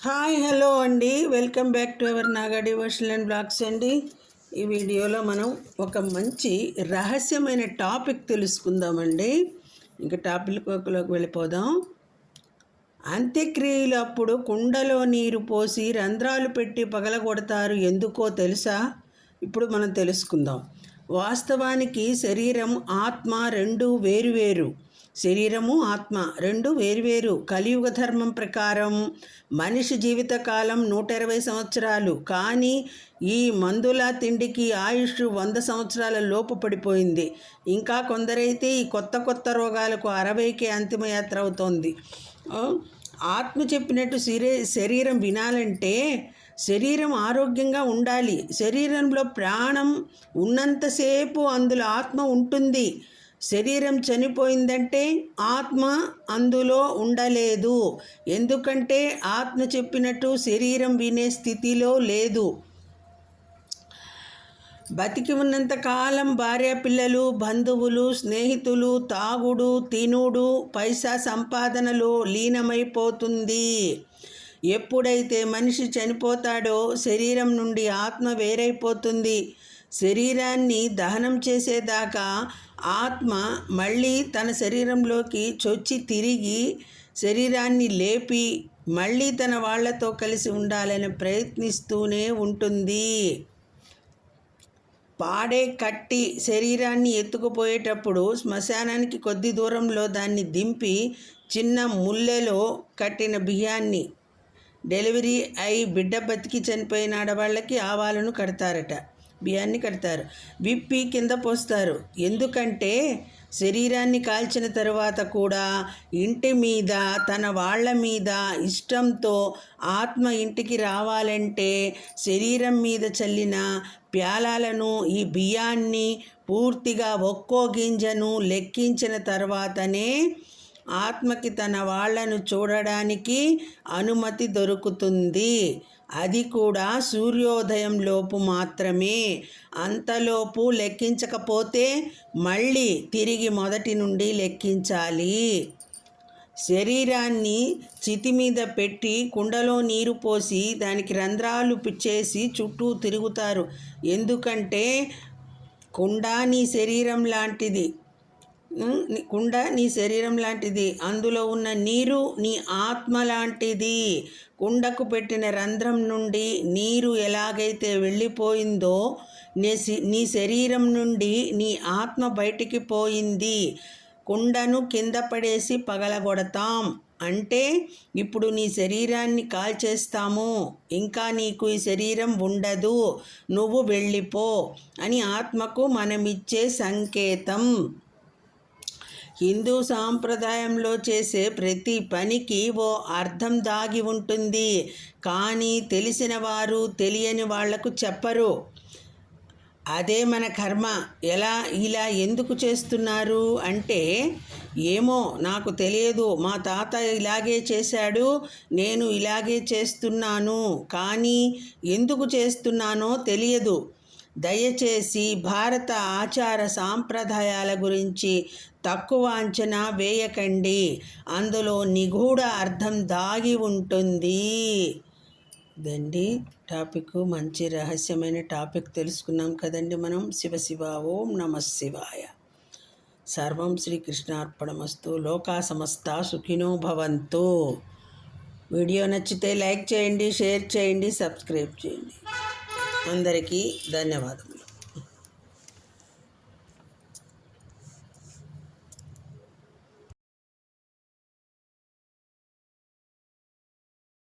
Hi hello అండి. Welcome back to our Naga devotional and blogs అండి. ఈ వీడియోలో మనం ఒక మంచి రహస్యమైన టాపిక్ తెలుసుకుందామండి. ఇంకా టాపిక్లోకి వెళ్ళిపోదాం. అంత్యక్రియలు అప్పుడు కుండలో నీరు పోసి రంధ్రాలు పెట్టి పగలగొడతారు ఎందుకో తెలుసా? ఇప్పుడు మనం తెలుసుకుందాం. వాస్తవానికి శరీరం ఆత్మ రెండు వేరువేరు. శరీరము ఆత్మ రెండు వేర్వేరు కలియుగ ధర్మం ప్రకారం మనిషి జీవితకాలం నూట ఇరవై సంవత్సరాలు. కానీ ఈ మందుల తిండికి ఆయుష్ వంద సంవత్సరాల లోపు పడిపోయింది. ఇంకా కొందరైతే ఈ కొత్త కొత్త రోగాలకు అరవైకే అంతిమయాత్ర అవుతోంది. ఆత్మ చెప్పినట్టు శరీ శరీరం వినాలంటే శరీరం ఆరోగ్యంగా ఉండాలి. శరీరంలో ప్రాణం ఉన్నంతసేపు అందులో ఆత్మ ఉంటుంది. శరీరం చనిపోయిందంటే ఆత్మ అందులో ఉండలేదు. ఎందుకంటే ఆత్మ చెప్పినట్టు శరీరం వినే స్థితిలో లేదు. బతికి ఉన్నంత కాలం భార్య పిల్లలు బంధువులు స్నేహితులు తాగుడు తినుడు పైసా సంపాదనలో లీనమైపోతుంది. ఎప్పుడైతే మనిషి చనిపోతాడో శరీరం నుండి ఆత్మ వేరైపోతుంది. శరీరాన్ని దహనం చేసేదాకా ఆత్మ మళ్ళీ తన శరీరంలోకి చొచ్చి తిరిగి శరీరాన్ని లేపి మళ్ళీ తన వాళ్ళతో కలిసి ఉండాలని ప్రయత్నిస్తూనే ఉంటుంది. పాడే కట్టి శరీరాన్ని ఎత్తుకుపోయేటప్పుడు శ్మశానానికి కొద్ది దూరంలో దాన్ని దింపి చిన్న ముల్లెలో కట్టిన బియ్యాన్ని డెలివరీ అయి బిడ్డ బతికి చనిపోయిన ఆడవాళ్ళకి ఆవాలను కడతారట. బియ్యాన్ని కడతారు. విప్పి కింద పోస్తారు. ఎందుకంటే శరీరాన్ని కాల్చిన తరువాత కూడా ఇంటి మీద తన వాళ్ళ మీద ఇష్టంతో ఆత్మ ఇంటికి రావాలంటే శరీరం మీద చల్లిన ప్యాలాలను ఈ బియ్యాన్ని పూర్తిగా ఒక్కో గింజను లెక్కించిన తర్వాతనే ఆత్మకి తన వాళ్ళను చూడడానికి అనుమతి దొరుకుతుంది. అది కూడా సూర్యోదయం లోపు మాత్రమే. అంతలోపు లెక్కించకపోతే మళ్ళీ తిరిగి మొదటి నుండి లెక్కించాలి. శరీరాన్ని చితి మీద పెట్టి కుండలో నీరు పోసి దానికి రంధ్రాలు పిచ్చేసి చుట్టూ తిరుగుతారు. ఎందుకంటే కుండ నీ శరీరం లాంటిది. కుండ నీ శరీరం లాంటిది. అందులో ఉన్న నీరు నీ ఆత్మ లాంటిది. కుండకు పెట్టిన రంధ్రం నుండి నీరు ఎలాగైతే వెళ్ళిపోయిందో నీ నీ శరీరం నుండి నీ ఆత్మ బయటికి పోయింది. కుండను కింద పడేసి పగలగొడతాం. అంటే ఇప్పుడు నీ శరీరాన్ని కాల్చేస్తాము. ఇంకా నీకు ఈ శరీరం ఉండదు. నువ్వు వెళ్ళిపో అని ఆత్మకు మనమిచ్చే సంకేతం. హిందూ సాంప్రదాయంలో చేసే ప్రతి పనికి ఓ అర్థం దాగి ఉంటుంది. కానీ తెలిసిన వారు తెలియని వాళ్ళకు చెప్పరు. అదే మన కర్మ. ఎలా ఇలా ఎందుకు చేస్తున్నారు? అంటే ఏమో నాకు తెలియదు. మా తాత ఇలాగే చేశాడు. నేను ఇలాగే చేస్తున్నాను. కానీ ఎందుకు చేస్తున్నానో తెలియదు. దయచేసి భారత ఆచార సాంప్రదాయాల గురించి తక్కువ అంచనా వేయకండి. అందులో నిగూఢ అర్థం దాగి ఉంటుంది. దండి టాపిక్. మంచి రహస్యమైన టాపిక్ తెలుసుకున్నాం కదండి మనం. శివ శివ ఓం నమ శివాయ. సర్వం శ్రీకృష్ణార్పణమస్తు లోకా సమస్త సుఖినో భవంతు. వీడియో నచ్చితే లైక్ చేయండి షేర్ చేయండి సబ్స్క్రైబ్ చేయండి. అందరికీ ధన్యవాదం